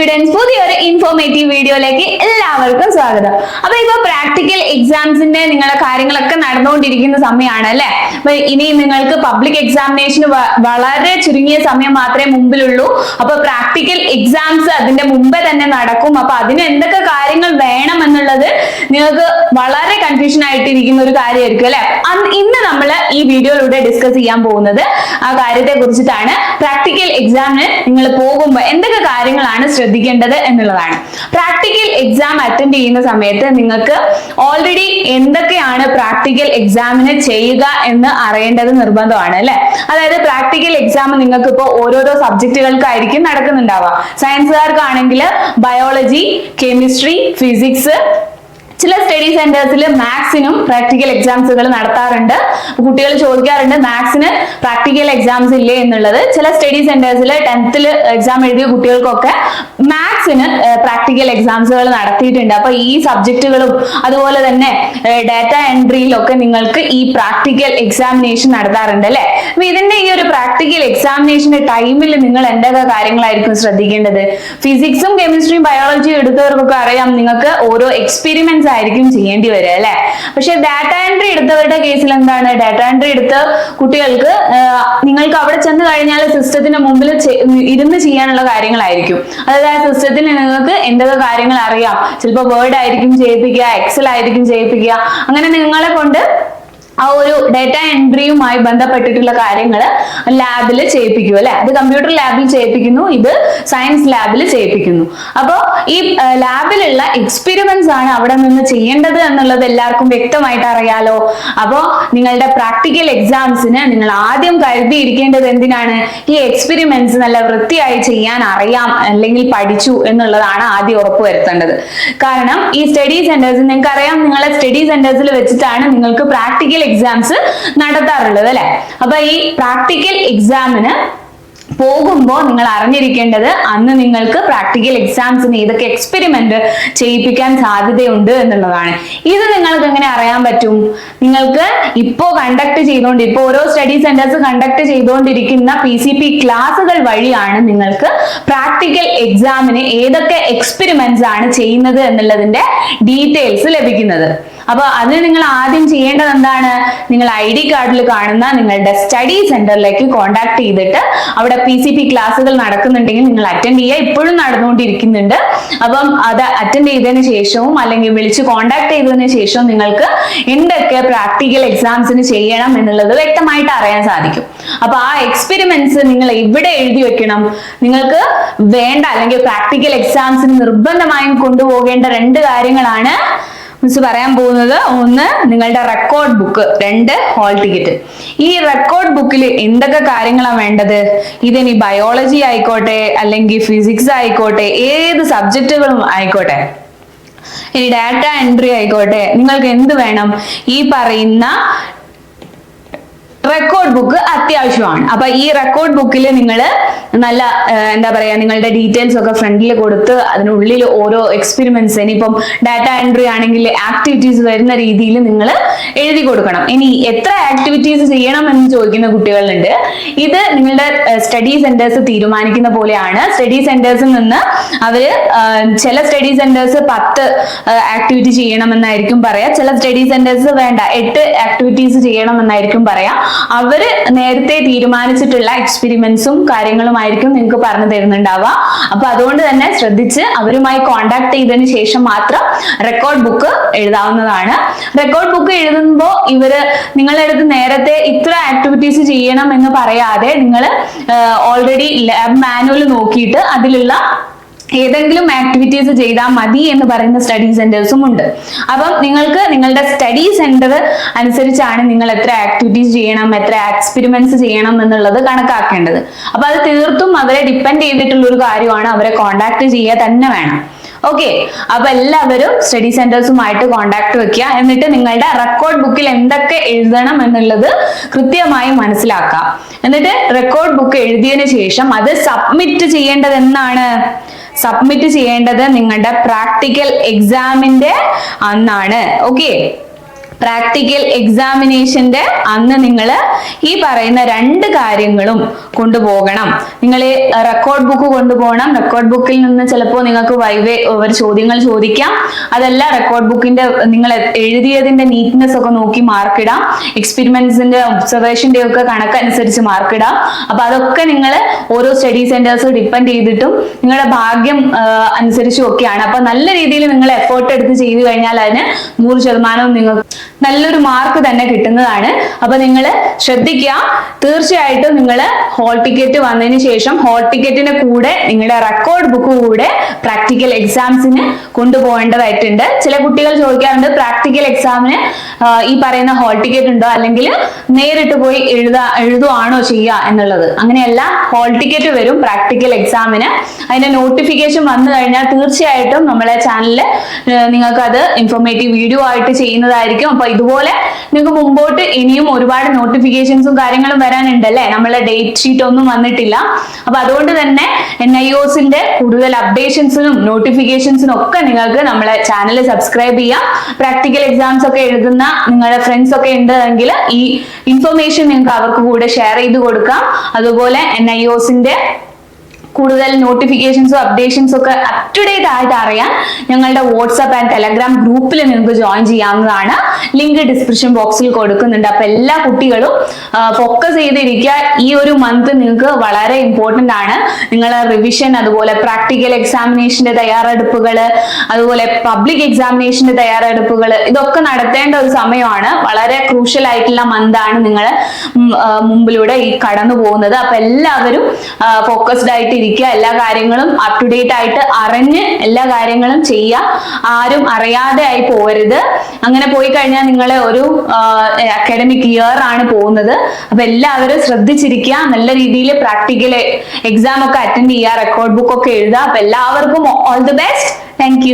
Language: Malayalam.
സ്റ്റുഡൻസ് പുതിയൊരു ഇൻഫോർമേറ്റീവ് വീഡിയോയിലേക്ക് എല്ലാവർക്കും സ്വാഗതം. അപ്പൊ ഇപ്പൊ പ്രാക്ടിക്കൽ എക്സാംസിന്റെ നിങ്ങളുടെ കാര്യങ്ങളൊക്കെ നടന്നുകൊണ്ടിരിക്കുന്ന സമയമാണ് അല്ലെ? അപ്പൊ ഇനി നിങ്ങൾക്ക് പബ്ലിക് എക്സാമിനേഷന് വളരെ ചുരുങ്ങിയ സമയം മാത്രമേ മുമ്പിലുള്ളൂ. അപ്പൊ പ്രാക്ടിക്കൽ എക്സാംസ് അതിന്റെ മുമ്പേ തന്നെ നടക്കും. അപ്പൊ അതിന് എന്തൊക്കെ കാര്യങ്ങൾ വേണം എന്നുള്ളത് നിങ്ങൾക്ക് വളരെ കൺഫ്യൂഷൻ ആയിട്ടിരിക്കുന്ന ഒരു കാര്യമായിരിക്കും അല്ലെ? ഇന്ന് നമ്മൾ ഈ വീഡിയോയിലൂടെ ഡിസ്കസ് ചെയ്യാൻ പോകുന്നത് ആ കാര്യത്തെ കുറിച്ചിട്ടാണ് പ്രാക്ടിക്കൽ എക്സാമിന് നിങ്ങൾ പോകുമ്പോൾ എന്തൊക്കെ കാര്യങ്ങളാണ് ശ്രദ്ധിക്കേണ്ടത് എന്നുള്ളതാണ്. പ്രാക്ടിക്കൽ എക്സാം അറ്റൻഡ് ചെയ്യുന്ന സമയത്ത് നിങ്ങൾക്ക് ഓൾറെഡി എന്തൊക്കെയാണ് പ്രാക്ടിക്കൽ എക്സാമിന് ചെയ്യുക എന്ന് അറിയേണ്ടത് നിർബന്ധമാണ് അല്ലെ? അതായത് പ്രാക്ടിക്കൽ എക്സാം നിങ്ങൾക്ക് ഇപ്പോൾ ഓരോരോ സബ്ജക്റ്റുകൾക്കായിരിക്കും നടക്കുന്നുണ്ടാവുക. സയൻസുകാർക്കാണെങ്കിൽ ബയോളജി കെമിസ്ട്രി ഫിസിക്സ് ചില സ്റ്റഡി സെന്റേഴ്സിൽ മാത്സിനും പ്രാക്ടിക്കൽ എക്സാംസുകൾ നടത്താറുണ്ട്. കുട്ടികൾ ചോദിക്കാറുണ്ട് മാത്സിന് പ്രാക്ടിക്കൽ എക്സാംസ് ഇല്ലേ? എന്നുള്ളത്. ചില സ്റ്റഡി സെന്റേഴ്സിൽ ടെൻത്തിൽ എക്സാം എഴുതിയ കുട്ടികൾക്കൊക്കെ മാത്സിന് പ്രാക്ടിക്കൽ എക്സാംസുകൾ നടത്തിയിട്ടുണ്ട്. അപ്പൊ ഈ സബ്ജക്റ്റുകളും അതുപോലെ തന്നെ ഡാറ്റ എൻട്രിയിലൊക്കെ നിങ്ങൾക്ക് ഈ പ്രാക്ടിക്കൽ എക്സാമിനേഷൻ നടത്താറുണ്ട് അല്ലെ? അപ്പൊ ഇതിന്റെ ഈ ഒരു പ്രാക്ടിക്കൽ എക്സാമിനേഷന്റെ ടൈമിൽ നിങ്ങൾ എന്തൊക്കെ കാര്യങ്ങളായിരിക്കും ശ്രദ്ധിക്കേണ്ടത്? ഫിസിക്സും കെമിസ്ട്രിയും ബയോളജിയും എടുത്തവർക്കൊക്കെ അറിയാം. നിങ്ങൾക്ക് ഓരോ എക്സ്പെരിമെന്റ്സ് ആയിരിക്കും ചെയ്യേണ്ടി വരിക അല്ലെ? പക്ഷെ ഡാറ്റ എൻട്രി എടുത്തവരുടെ കേസിൽ എന്താണ്? ഡാറ്റ എൻട്രി എടുത്ത് കുട്ടികൾക്ക് നിങ്ങൾക്ക് അവിടെ ചെന്ന് കഴിഞ്ഞാൽ സിസ്റ്റത്തിന്റെ മുമ്പിൽ ഇരുന്ന് ചെയ്യാനുള്ള കാര്യങ്ങളായിരിക്കും. അതായത് ആ സിസ്റ്റത്തിൽ നിങ്ങൾക്ക് എന്തൊക്കെ കാര്യങ്ങൾ അറിയാം? ചിലപ്പോൾ വേർഡ് ആയിരിക്കും ചെയ്യിപ്പിക്കുക എക്സൽ ആയിരിക്കും ചെയ്യിപ്പിക്കുക. അങ്ങനെ നിങ്ങളെ കൊണ്ട് ആ ഒരു ഡേറ്റ എൻട്രിയുമായി ബന്ധപ്പെട്ടിട്ടുള്ള കാര്യങ്ങൾ ലാബിൽ ചെയ്യിപ്പിക്കും അല്ലെ? അത് കമ്പ്യൂട്ടർ ലാബിൽ ചെയ്യിപ്പിക്കുന്നു ഇത് സയൻസ് ലാബിൽ ചെയ്യിപ്പിക്കുന്നു. അപ്പോൾ ഈ ലാബിലുള്ള എക്സ്പെരിമെന്റ്സ് ആണ് അവിടെ നിന്ന് ചെയ്യേണ്ടത് എന്നുള്ളത് എല്ലാവർക്കും വ്യക്തമായിട്ട് അറിയാലോ. അപ്പോൾ നിങ്ങളുടെ പ്രാക്ടിക്കൽ എക്സാംസിന് നിങ്ങൾ ആദ്യം കരുതിയിരിക്കേണ്ടത് എന്തിനാണ്? ഈ എക്സ്പെരിമെന്റ്സ് നല്ല വൃത്തിയായി ചെയ്യാൻ അറിയാം അല്ലെങ്കിൽ പഠിച്ചു എന്നുള്ളതാണ് ആദ്യം ഉറപ്പ് വരുത്തേണ്ടത്. കാരണം ഈ സ്റ്റഡി സെന്റേഴ്സ് നിങ്ങൾക്ക് അറിയാം നിങ്ങളെ സ്റ്റഡി സെന്റേഴ്സിൽ വെച്ചിട്ടാണ് നിങ്ങൾക്ക് പ്രാക്ടിക്കൽ എക്സാംസ് നടത്താറുള്ളത് അല്ലെ? അപ്പൊ ഈ പ്രാക്ടിക്കൽ എക്സാമിന് പോകുമ്പോൾ നിങ്ങൾ അറിഞ്ഞിരിക്കേണ്ടത് അന്ന് നിങ്ങൾക്ക് പ്രാക്ടിക്കൽ എക്സാംസിന് ഏതൊക്കെ എക്സ്പെരിമെന്റ് ചെയ്യിപ്പിക്കാൻ സാധ്യതയുണ്ട് എന്നുള്ളതാണ്. ഇത് നിങ്ങൾക്ക് എങ്ങനെ അറിയാൻ പറ്റും? നിങ്ങൾക്ക് ഇപ്പോ കണ്ടക്ട് ചെയ്തുകൊണ്ട് ഇപ്പോൾ ഓരോ സ്റ്റഡി സെന്റേഴ്സ് കണ്ടക്ട് ചെയ്തുകൊണ്ടിരിക്കുന്ന പി സി പി ക്ലാസ്സുകൾ വഴിയാണ് നിങ്ങൾക്ക് പ്രാക്ടിക്കൽ എക്സാമിന് ഏതൊക്കെ എക്സ്പെരിമെന്റ്സ് ആണ് ചെയ്യുന്നത് എന്നുള്ളതിന്റെ ഡീറ്റെയിൽസ് ലഭിക്കുന്നത്. അപ്പൊ അതിന് നിങ്ങൾ ആദ്യം ചെയ്യേണ്ടത് എന്താണ്? നിങ്ങൾ ഐ ഡി കാർഡിൽ കാണുന്ന നിങ്ങളുടെ സ്റ്റഡി സെന്ററിലേക്ക് കോൺടാക്ട് ചെയ്തിട്ട് അവിടെ പി സി പി ക്ലാസ്സുകൾ നടക്കുന്നുണ്ടെങ്കിൽ നിങ്ങൾ അറ്റൻഡ് ചെയ്യുക. ഇപ്പോഴും നടന്നുകൊണ്ടിരിക്കുന്നുണ്ട്. അപ്പം അത് അറ്റൻഡ് ചെയ്തതിന് ശേഷവും അല്ലെങ്കിൽ വിളിച്ച് കോൺടാക്ട് ചെയ്തതിന് ശേഷവും നിങ്ങൾക്ക് എന്തൊക്കെ പ്രാക്ടിക്കൽ എക്സാംസിന് ചെയ്യണം എന്നുള്ളത് വ്യക്തമായിട്ട് അറിയാൻ സാധിക്കും. അപ്പൊ ആ എക്സ്പെരിമെന്റ്സ് നിങ്ങൾ എവിടെ എഴുതി വെക്കണം? നിങ്ങൾക്ക് വേണ്ട അല്ലെങ്കിൽ പ്രാക്ടിക്കൽ എക്സാംസിന് നിർബന്ധമായും കൊണ്ടുപോകേണ്ട രണ്ട് കാര്യങ്ങളാണ് മിസ് പറയാൻ പോകുന്നത് ഒന്ന് നിങ്ങളുടെ റെക്കോർഡ് ബുക്ക് രണ്ട് ഹോൾ ടിക്കറ്റ് ഈ റെക്കോർഡ് ബുക്കിൽ എന്തൊക്കെ കാര്യങ്ങളാണ് വേണ്ടത്? ഇതിനി ബയോളജി ആയിക്കോട്ടെ അല്ലെങ്കിൽ ഫിസിക്സ് ആയിക്കോട്ടെ ഏത് സബ്ജക്റ്റുകളും ആയിക്കോട്ടെ. ഇനി ഡാറ്റ എൻട്രി ആയിക്കോട്ടെ നിങ്ങൾക്ക് എന്ത് വേണം? ഈ പറയുന്ന റെക്കോർഡ് ബുക്ക് അത്യാവശ്യമാണ്. അപ്പൊ ഈ റെക്കോർഡ് ബുക്കിൽ നിങ്ങൾ നല്ല എന്താ പറയാ നിങ്ങളുടെ ഡീറ്റെയിൽസ് ഒക്കെ ഫ്രണ്ടിൽ കൊടുത്ത് അതിനുള്ളിൽ ഓരോ എക്സ്പെരിമെന്റ്സ് ഇനിയിപ്പം ഡാറ്റ എൻട്രി ആണെങ്കിൽ ആക്ടിവിറ്റീസ് വരുന്ന രീതിയിൽ നിങ്ങൾ എഴുതി കൊടുക്കണം. ഇനി എത്ര ആക്ടിവിറ്റീസ് ചെയ്യണം എന്ന് ചോദിക്കുന്ന കുട്ടികളുണ്ട്. ഇത് നിങ്ങളുടെ സ്റ്റഡി സെന്റേഴ്സ് തീരുമാനിക്കുന്ന പോലെയാണ്. സ്റ്റഡി സെന്റേഴ്സിൽ നിന്ന് അവർ ചില സ്റ്റഡി സെന്റേഴ്സ് പത്ത് ആക്ടിവിറ്റി ചെയ്യണമെന്നായിരിക്കും പറയാ. ചില സ്റ്റഡി സെന്റേഴ്സ് വേണ്ട എട്ട് ആക്ടിവിറ്റീസ് ചെയ്യണമെന്നായിരിക്കും പറയാ. അവർ നേരത്തെ തീരുമാനിച്ചിട്ടുള്ള എക്സ്പെരിമെന്റ്സും കാര്യങ്ങളുമായിരിക്കും നിങ്ങൾക്ക് പറഞ്ഞു തരുന്നുണ്ടാവുക. അപ്പൊ അതുകൊണ്ട് തന്നെ ശ്രദ്ധിച്ച് അവരുമായി കോണ്ടാക്ട് ചെയ്തതിന് ശേഷം മാത്രം റെക്കോർഡ് ബുക്ക് എഴുതാവുന്നതാണ്. റെക്കോർഡ് ബുക്ക് എഴുതുമ്പോൾ ഇവർ നിങ്ങളുടെ അടുത്ത് നേരത്തെ ഇത്ര ആക്ടിവിറ്റീസ് ചെയ്യണം എന്ന് പറയാതെ നിങ്ങൾ ഓൾറെഡി ലാബ് മാനുവൽ നോക്കിയിട്ട് അതിലുള്ള ഏതെങ്കിലും ആക്ടിവിറ്റീസ് ചെയ്താൽ മതി എന്ന് പറയുന്ന സ്റ്റഡി സെന്റേഴ്സും ഉണ്ട്. അപ്പം നിങ്ങൾക്ക് നിങ്ങളുടെ സ്റ്റഡി സെന്റർ അനുസരിച്ചാണ് നിങ്ങൾ എത്ര ആക്ടിവിറ്റീസ് ചെയ്യണം എത്ര എക്സ്പെരിമെന്റ്സ് ചെയ്യണം എന്നുള്ളത് കണക്കാക്കേണ്ടത്. അപ്പൊ അത് തീർത്തും അവരെ ഡിപ്പെൻഡ് ചെയ്തിട്ടുള്ള ഒരു കാര്യമാണ്. അവരെ കോണ്ടാക്ട് ചെയ്യുക തന്നെ വേണം. ഓക്കെ അപ്പൊ എല്ലാവരും സ്റ്റഡി സെന്റേഴ്സുമായിട്ട് കോണ്ടാക്ട് വെക്കുക. എന്നിട്ട് നിങ്ങളുടെ റെക്കോർഡ് ബുക്കിൽ എന്തൊക്കെ എഴുതണം എന്നുള്ളത് കൃത്യമായി മനസ്സിലാക്കാം എന്നിട്ട് റെക്കോർഡ് ബുക്ക് എഴുതിയതിനു ശേഷം അത് സബ്മിറ്റ് ചെയ്യേണ്ടത് എന്നാണ് സബ്മിറ്റ് ചെയ്യേണ്ടത് നിങ്ങളുടെ പ്രാക്ടിക്കൽ എക്സാമിന്റെ അന്നാണ്. ഓക്കെ പ്രാക്ടിക്കൽ എക്സാമിനേഷന്റെ അന്ന് നിങ്ങൾ ഈ പറയുന്ന രണ്ട് കാര്യങ്ങളും കൊണ്ടുപോകണം. നിങ്ങൾ റെക്കോർഡ് ബുക്ക് കൊണ്ടുപോകണം. റെക്കോർഡ് ബുക്കിൽ നിന്ന് ചിലപ്പോൾ നിങ്ങൾക്ക് വൈവേ ചോദ്യങ്ങൾ ചോദിക്കാം. അതല്ല റെക്കോർഡ് ബുക്കിന്റെ നിങ്ങൾ എഴുതിയതിന്റെ നീറ്റ്നെസ് ഒക്കെ നോക്കി മാർക്കിടാം എക്സ്പെരിമെന്റ്സിന്റെ ഒബ്സർവേഷന്റെ ഒക്കെ കണക്കനുസരിച്ച് മാർക്കിടാം അപ്പൊ അതൊക്കെ നിങ്ങൾ ഓരോ സ്റ്റഡി സെന്റേഴ്സ് ഡിപ്പെൻഡ് ചെയ്തിട്ടും നിങ്ങളുടെ ഭാഗ്യം അനുസരിച്ചും ഒക്കെയാണ്. അപ്പൊ നല്ല രീതിയിൽ നിങ്ങൾ എഫേർട്ട് എടുത്ത് ചെയ്തു കഴിഞ്ഞാൽ അതിന് നൂറ് ശതമാനവും നിങ്ങൾക്ക് നല്ലൊരു മാർക്ക് തന്നെ കിട്ടുന്നതാണ്. അപ്പൊ നിങ്ങൾ ശ്രദ്ധിക്കുക തീർച്ചയായിട്ടും നിങ്ങൾ ഹോൾ ടിക്കറ്റ് വന്നതിന് ശേഷം ഹോൾ ടിക്കറ്റിന്റെ കൂടെ നിങ്ങളുടെ റെക്കോർഡ് ബുക്ക് കൂടെ പ്രാക്ടിക്കൽ എക്സാംസിന് കൊണ്ടുപോകേണ്ടതായിട്ടുണ്ട്. ചില കുട്ടികൾ ചോദിക്കാറുണ്ട് പ്രാക്ടിക്കൽ എക്സാമിന് ഈ പറയുന്ന ഹോൾ ടിക്കറ്റ് ഉണ്ടോ? അല്ലെങ്കിൽ നേരിട്ട് പോയി എഴുതാ എഴുതുവാണോ ചെയ്യുക എന്നുള്ളത്. അങ്ങനെയല്ല ഹോൾ ടിക്കറ്റ് വരും പ്രാക്ടിക്കൽ എക്സാമിന് അതിന്റെ നോട്ടിഫിക്കേഷൻ വന്നു കഴിഞ്ഞാൽ തീർച്ചയായിട്ടും നമ്മളെ ചാനലിൽ നിങ്ങൾക്ക് അത് ഇൻഫോർമേറ്റീവ് വീഡിയോ ആയിട്ട് ചെയ്യുന്നതായിരിക്കും. അപ്പൊ ഇതുപോലെ നിങ്ങൾക്ക് മുമ്പോട്ട് ഇനിയും ഒരുപാട് നോട്ടിഫിക്കേഷൻസും കാര്യങ്ങളും വരാനുണ്ട് അല്ലേ? നമ്മളെ ഡേറ്റ് ഷീറ്റ് ഒന്നും വന്നിട്ടില്ല. അപ്പൊ അതുകൊണ്ട് തന്നെ എൻ ഐ ഒസിന്റെ കൂടുതൽ അപ്ഡേഷൻസിനും നോട്ടിഫിക്കേഷൻസിനും ഒക്കെ നിങ്ങൾക്ക് നമ്മളെ ചാനൽ സബ്സ്ക്രൈബ് ചെയ്യാം. പ്രാക്ടിക്കൽ എക്സാംസ് ഒക്കെ എഴുതുന്ന നിങ്ങളുടെ ഫ്രണ്ട്സ് ഒക്കെ ഉണ്ടെങ്കിൽ ഈ ഇൻഫർമേഷൻ നിങ്ങൾക്ക് അവർക്ക് കൂടെ ഷെയർ ചെയ്ത് കൊടുക്കാം. അതുപോലെ എൻ ഐ ഒസിന്റെ കൂടുതൽ നോട്ടിഫിക്കേഷൻസും അപ്ഡേഷൻസും ഒക്കെ അപ് ടു ഡേറ്റ് ആയിട്ട് അറിയാൻ ഞങ്ങളുടെ വാട്സ്ആപ്പ് ആൻഡ് ടെലഗ്രാം ഗ്രൂപ്പിൽ നിങ്ങൾക്ക് ജോയിൻ ചെയ്യാവുന്നതാണ്. ലിങ്ക് ഡിസ്ക്രിപ്ഷൻ ബോക്സിൽ കൊടുക്കുന്നുണ്ട്. അപ്പൊ എല്ലാ കുട്ടികളും ഫോക്കസ് ചെയ്തിരിക്കുക. ഈ ഒരു മന്ത് നിങ്ങൾക്ക് വളരെ ഇമ്പോർട്ടന്റ് ആണ്. നിങ്ങളെ റിവിഷൻ അതുപോലെ പ്രാക്ടിക്കൽ എക്സാമിനേഷന്റെ തയ്യാറെടുപ്പുകൾ അതുപോലെ പബ്ലിക് എക്സാമിനേഷന്റെ തയ്യാറെടുപ്പുകൾ ഇതൊക്കെ നടത്തേണ്ട ഒരു സമയമാണ്. വളരെ ക്രൂഷ്യൽ ആയിട്ടുള്ള മന്താണ് നിങ്ങൾ മുമ്പിലൂടെ ഈ കടന്നു പോകുന്നത് അപ്പൊ എല്ലാവരും ഫോക്കസ്ഡ് ആയിട്ട് ഇരിക്കുക എല്ലാ കാര്യങ്ങളും അപ് ടു ഡേറ്റ് ആയിട്ട് അറിഞ്ഞ് എല്ലാ കാര്യങ്ങളും ചെയ്യുക. ആരും അറിയാതെ ആയി പോകരുത് അങ്ങനെ പോയി കഴിഞ്ഞാൽ നിങ്ങളെ ഒരു അക്കാഡമിക് ഇയർ ആണ് പോകുന്നത്. അപ്പൊ എല്ലാവരും ശ്രദ്ധിച്ചിരിക്കുക. നല്ല രീതിയിൽ പ്രാക്ടിക്കൽ എക്സാം ഒക്കെ അറ്റൻഡ് ചെയ്യുക. റെക്കോർഡ് ബുക്ക് ഒക്കെ എഴുതുക. അപ്പൊ എല്ലാവർക്കും ഓൾ ദി ബെസ്റ്റ് താങ്ക്